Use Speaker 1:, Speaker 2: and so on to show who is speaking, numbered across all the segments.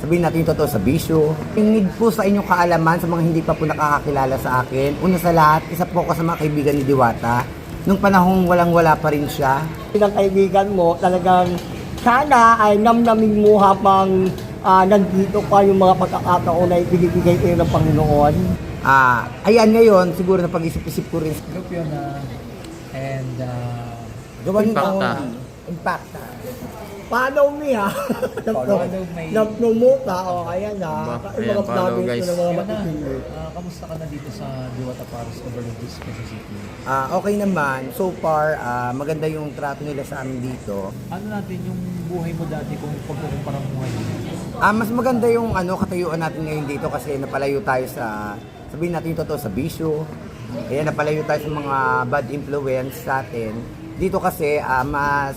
Speaker 1: sabihin natin yung totoo sa bisyo. Tingid po sa inyong kaalaman sa mga hindi pa po nakakakilala sa akin. Una sa lahat, isa po ako sa mga kaibigan ni Diwata. Nung panahong walang-wala pa rin siya,
Speaker 2: Bilang kaibigan mo, talagang sana ay namnamin mo habang ah, nandito pa yung mga pagkakataon na ibinibigay kayo ng Panginoon.
Speaker 1: ah, ayan ngayon, siguro na pag-isip-isip ko rin.
Speaker 3: Hello, Fiona. And, uh,
Speaker 1: Gawin
Speaker 4: Impacta.
Speaker 1: Impacta.
Speaker 2: Follow me ha.
Speaker 3: Follow me.
Speaker 2: Nag-promote ha. O, ayan ha.
Speaker 4: Ba,
Speaker 2: Yung
Speaker 4: ayan,
Speaker 2: mga
Speaker 4: follow, guys.
Speaker 2: ng mga
Speaker 3: uh, kamusta ka na dito sa Diwata Paris Overlooks, Quezon City?
Speaker 1: Ah, okay naman. So far, ah, maganda yung trato nila sa amin dito.
Speaker 3: Ano natin yung buhay mo dati kung pagkukumpara mo ngayon?
Speaker 1: Ah, mas maganda yung ano katayuan natin ngayon dito kasi napalayo tayo sa sabihin natin yung totoo sa bisyo. Kaya napalayo tayo sa mga bad influence sa atin. Dito kasi ah, mas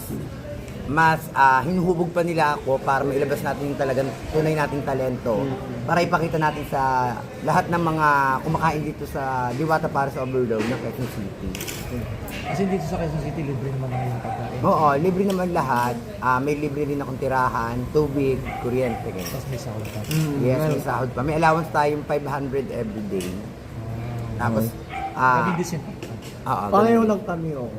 Speaker 1: mas ah, hinuhubog pa nila ako para mailabas natin yung talagang tunay nating talento. Para ipakita natin sa lahat ng mga kumakain dito sa Diwata para sa Overload ng Quezon City.
Speaker 3: Kasi dito sa Quezon City, libre naman na yung pagkain.
Speaker 1: Oo, libre naman lahat. Ah, may libre rin akong tirahan, tubig, kuryente.
Speaker 3: Tapos may sahod ka.
Speaker 1: Yes, may sahod pa. May allowance tayong 500 every day. Tapos, ah,
Speaker 3: Pwede disinfectant.
Speaker 1: oo,
Speaker 2: Pareho lang kami o.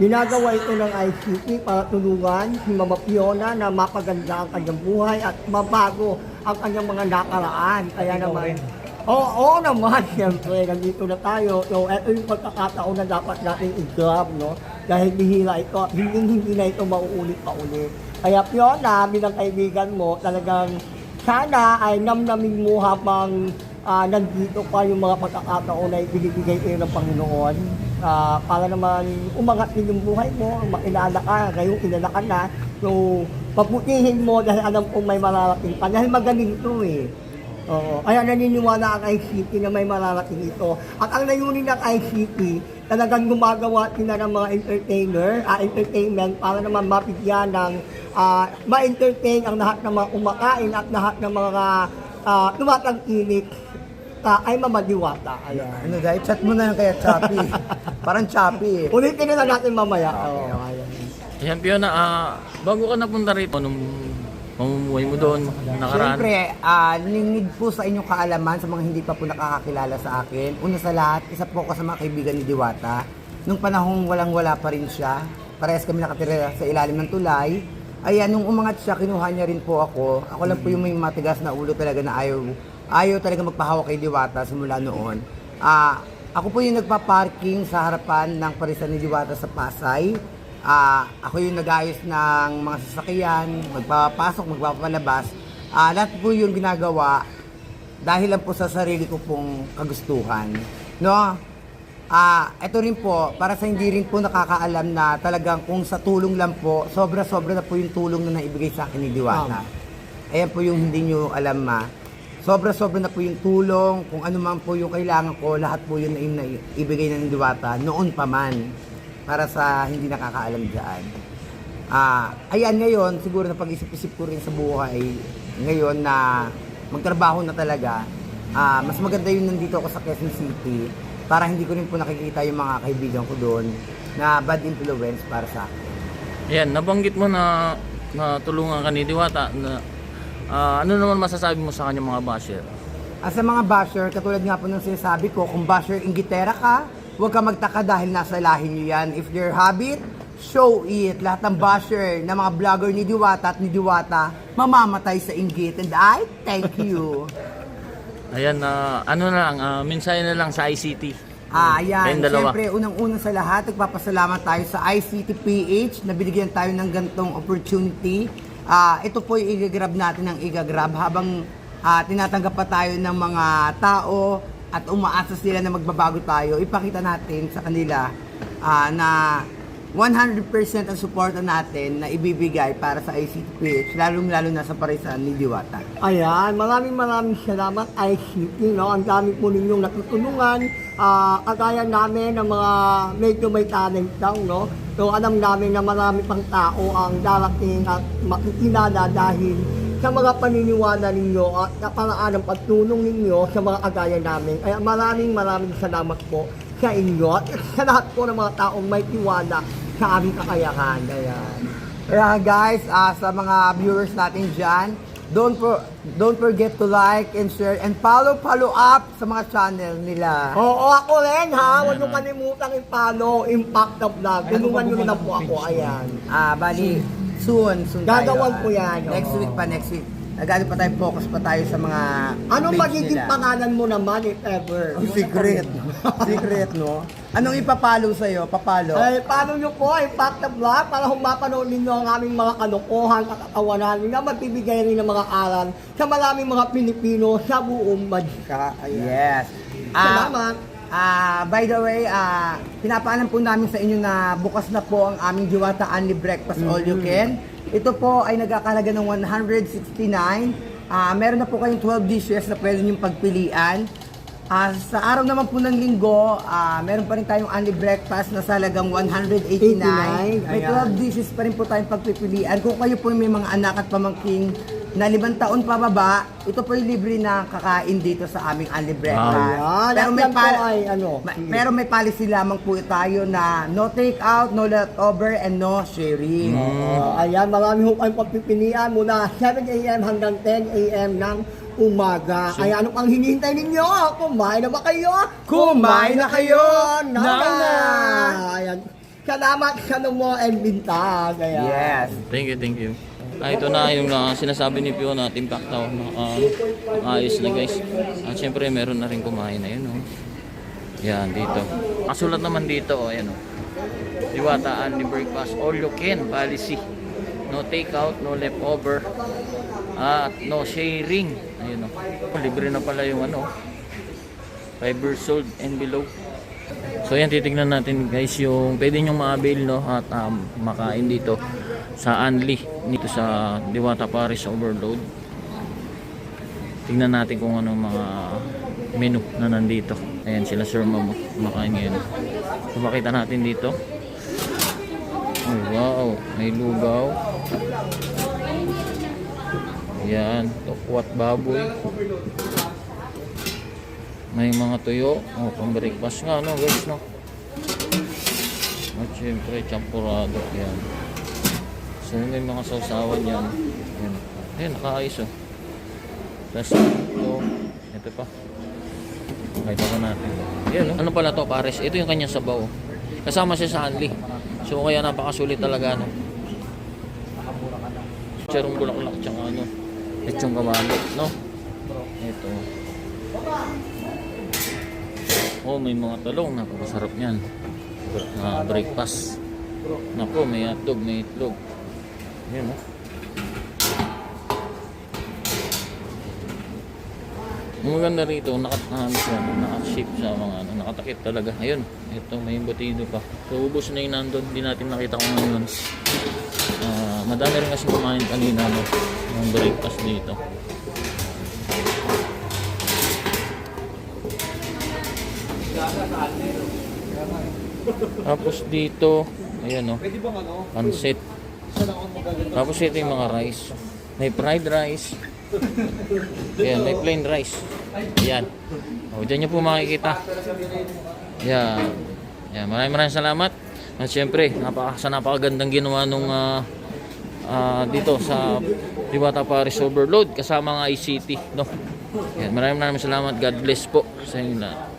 Speaker 2: Ginagawa ito ng ICT para tulungan si Mama Fiona na mapaganda ang kanyang buhay at mabago ang kanyang mga nakaraan. Kaya naman. Oo, oo naman, siyempre, nandito na tayo. So, ito yung pagkakataon na dapat natin i-grab, no? Dahil bihira ito, hindi, hindi na ito mauulit pa ulit. Kaya Fiona, bilang kaibigan mo, talagang sana ay namnamin mo habang ah, nandito pa yung mga pagkakataon na ibinibigay kayo ng Panginoon. Ah, para naman umangat din yung buhay mo, makilala ka, ngayong kilala ka na. So, paputihin mo dahil alam kong may mararating pa. Dahil magaling to eh. Oo. Kaya naniniwala ang ICT na may mararating ito. At ang layunin ng ICT, talagang gumagawa sila ng mga entertainer, ah, entertainment para naman mapigyan ng ah, ma-entertain ang lahat ng mga kumakain at lahat ng mga uh, tumatangkilik ah, ay mamadiwata. Ayan.
Speaker 1: Ano dahil chat mo na lang kaya choppy. Parang choppy eh.
Speaker 2: Ulitin na lang natin mamaya. Oo, ayan.
Speaker 4: Ayan, Fiona, ah, bago ka napunta rito, nung pamumuhay mo doon, nakaraan,
Speaker 1: Siyempre, ah, ningid po sa inyong kaalaman sa mga hindi pa po nakakakilala sa akin. Una sa lahat, isa po ako sa mga kaibigan ni Diwata. Nung panahong walang-wala pa rin siya, parehas kami nakatira sa ilalim ng tulay. Ayan, nung umangat siya, kinuha niya rin po ako. Ako lang po yung may matigas na ulo talaga na ayaw, ayaw talaga magpahawak kay Diwata simula noon. Ah, ako po yung nagpa-parking sa harapan ng parisan ni Diwata sa Pasay. Ah, ako yung nag-ayos ng mga sasakyan, magpapasok, magpapalabas. Ah, lahat po yung ginagawa dahil lang po sa sarili ko pong kagustuhan. No? Ah, ito rin po, para sa hindi rin po nakakaalam na talagang kung sa tulong lang po, sobra-sobra na po yung tulong na naibigay sa akin ni Diwata. Ayan po yung hindi nyo alam ma. Sobra-sobra na po yung tulong, kung ano man po yung kailangan ko, lahat po yun na na ni Diwata, noon pa man, para sa hindi nakakaalam dyan. Ah, ayan ngayon, siguro na pag-isip-isip ko rin sa buhay ngayon na magtrabaho na talaga. Ah, mas maganda yun nandito ako sa Quezon City para hindi ko rin po nakikita yung mga kaibigan ko doon na bad influence para sa akin.
Speaker 4: ayan, nabanggit mo na na tulungan ka ni Diwata na ah, ano naman masasabi mo sa kanyang mga basher?
Speaker 1: Ah, sa mga basher, katulad nga po ng sinasabi ko, kung basher ingitera ka, huwag ka magtaka dahil nasa lahi nyo yan. If their habit, show it. Lahat ng basher na mga vlogger ni Diwata at ni Diwata, mamamatay sa inggit. And I thank you.
Speaker 4: Ayan, na ano na lang, ah, mensahe na lang sa ICT.
Speaker 1: Ah, ayan.
Speaker 4: Kayong dalawa.
Speaker 1: Siyempre, unang-una sa lahat, nagpapasalamat tayo sa ICT-PH na binigyan tayo ng gantong opportunity. Ah, ito po yung igagrab natin ng igagrab habang ah, tinatanggap pa tayo ng mga tao at umaasa sila na magbabago tayo. Ipakita natin sa kanila ah, na 100% ang suporta natin na ibibigay para sa ICT-PH, lalong-lalo na sa parisan ni Diwata.
Speaker 2: Ayan, maraming maraming salamat ICT, no? Ang dami po ninyong natutulungan. Ah, kagaya namin ng mga medyo may talent lang, no? So alam namin na marami pang tao ang darating at makikilala dahil sa mga paniniwala ninyo at paraan ng pagtulong ninyo sa mga kagaya namin. Kaya maraming maraming salamat po sa inyo at sa lahat po ng mga taong may tiwala sa aming kakayahan. Ayan.
Speaker 1: Kaya guys, ah, sa mga viewers natin dyan, don't for, don't forget to like and share and follow follow up sa mga channel nila.
Speaker 2: Oo, ako rin ha. Huwag niyo kalimutan i-follow Impact the Vlog. Tulungan niyo na po ako. Ayan.
Speaker 1: Ah, bali, soon, soon tayo.
Speaker 2: ko yan,
Speaker 1: Next week pa, next week. Agad pa tayo, focus pa tayo sa mga
Speaker 2: Anong
Speaker 1: page
Speaker 2: magiging
Speaker 1: nila.
Speaker 2: pangalan mo naman if ever?
Speaker 1: Secret. Secret, no? Anong ipapalo sa'yo? Papalo?
Speaker 2: Ay, paano nyo po, Impact the Vlog, para humapanood ninyo ang aming mga kalokohan, kakatawanan, na magbibigay rin ng mga aral sa maraming mga Pilipino sa buong bansa. Ayan.
Speaker 1: Yes. Ah,
Speaker 2: Salamat.
Speaker 1: Ah, by the way, ah, pinapaalam po namin sa inyo na bukas na po ang aming Diwata Only Breakfast All You Can. Ito po ay nagkakalaga ng 169. Ah, meron na po kayong 12 dishes na pwede niyong pagpilian. Ah, sa araw naman po ng linggo, ah, meron pa rin tayong only breakfast na sa halagang 189.
Speaker 2: 89,
Speaker 1: May
Speaker 2: ayan.
Speaker 1: 12 dishes pa rin po tayong pagpipilian. Kung kayo po may mga anak at pamangking na limang taon pa baba, ito po yung libre na kakain dito sa aming only breakfast.
Speaker 2: Ayan.
Speaker 1: Pero may,
Speaker 2: yan po
Speaker 1: pal-
Speaker 2: ay ano,
Speaker 1: ma-
Speaker 2: sige.
Speaker 1: pero may policy lamang po tayo na no take out, no leftover, and no sharing.
Speaker 2: Uh, ayan, marami ho kayong pagpipilian mula 7 a.m. hanggang 10 a.m. ng umaga. Ayan, ano pang hinihintay ninyo? Kumain na ba kayo?
Speaker 1: Kumain na kayo!
Speaker 2: Now
Speaker 1: Now
Speaker 2: na!
Speaker 1: na!
Speaker 2: Ayan. Salamat sa mo and bintag. Ayan.
Speaker 1: Yes.
Speaker 4: Thank you, thank you. Ah, ito na yung ah, sinasabi ni Pio na Team Pactaw. Uh, ayos na guys. At syempre meron na rin kumain na yun. Oh. Yan, dito. Kasulat naman dito, oh, ayan oh. Diwata only breakfast, all you can policy. No take out, no leftover. Ah, at no sharing. Ayun oh. Libre na pala yung ano. 5 years old and below. So yan titignan natin guys yung pwede nyong ma-avail no at um, makain dito sa Anli dito sa Diwata Paris Overload. Tingnan natin kung ano mga menu na nandito. Ayan sila Sir Mamo kumakain ngayon. So makita natin dito. Oh, wow, may lugaw. Ayan, tokwat baboy. May mga tuyo. Oh, pang breakfast nga, no, guys, no? At syempre, champurado. Yan. So, may mga sausawan yan. Yan. Ayan, nakaayos, oh. Tapos, ito. Ito pa. Kahit pa natin. Yan, no? Ano pala to, pares? Ito yung kanyang sabaw. oh. Kasama siya sa Anli. So, kaya napakasulit talaga, no? Charong bulaklak, tsaka ano. Lechong kamalo, no? Ito. Oh, may mga talong. Napakasarap niyan. Na breakfast. Nako, may hotdog, may itlog. Yan, oh. Ang maganda rito, nakat ano siya, naka-shape sa mga ano, nakatakip talaga. Ayun, ito may batido pa. So, ubos na yung nandun, hindi natin nakita kung ano yun. Ah, madami rin kasi kumain kanina, no, yung breakfast dito. Tapos dito, ayan o, pansit. Tapos ito yung mga rice. May fried rice. Ayan, may plain rice. Ayan. O, dyan nyo po makikita. Ayan. Ayan, maraming maraming salamat. At syempre, napaka, sa napakagandang ginawa nung ah, ah, dito sa Diwata Paris Overload kasama ng ICT. No? Ayan, maraming maraming salamat. God bless po sa inyo lahat.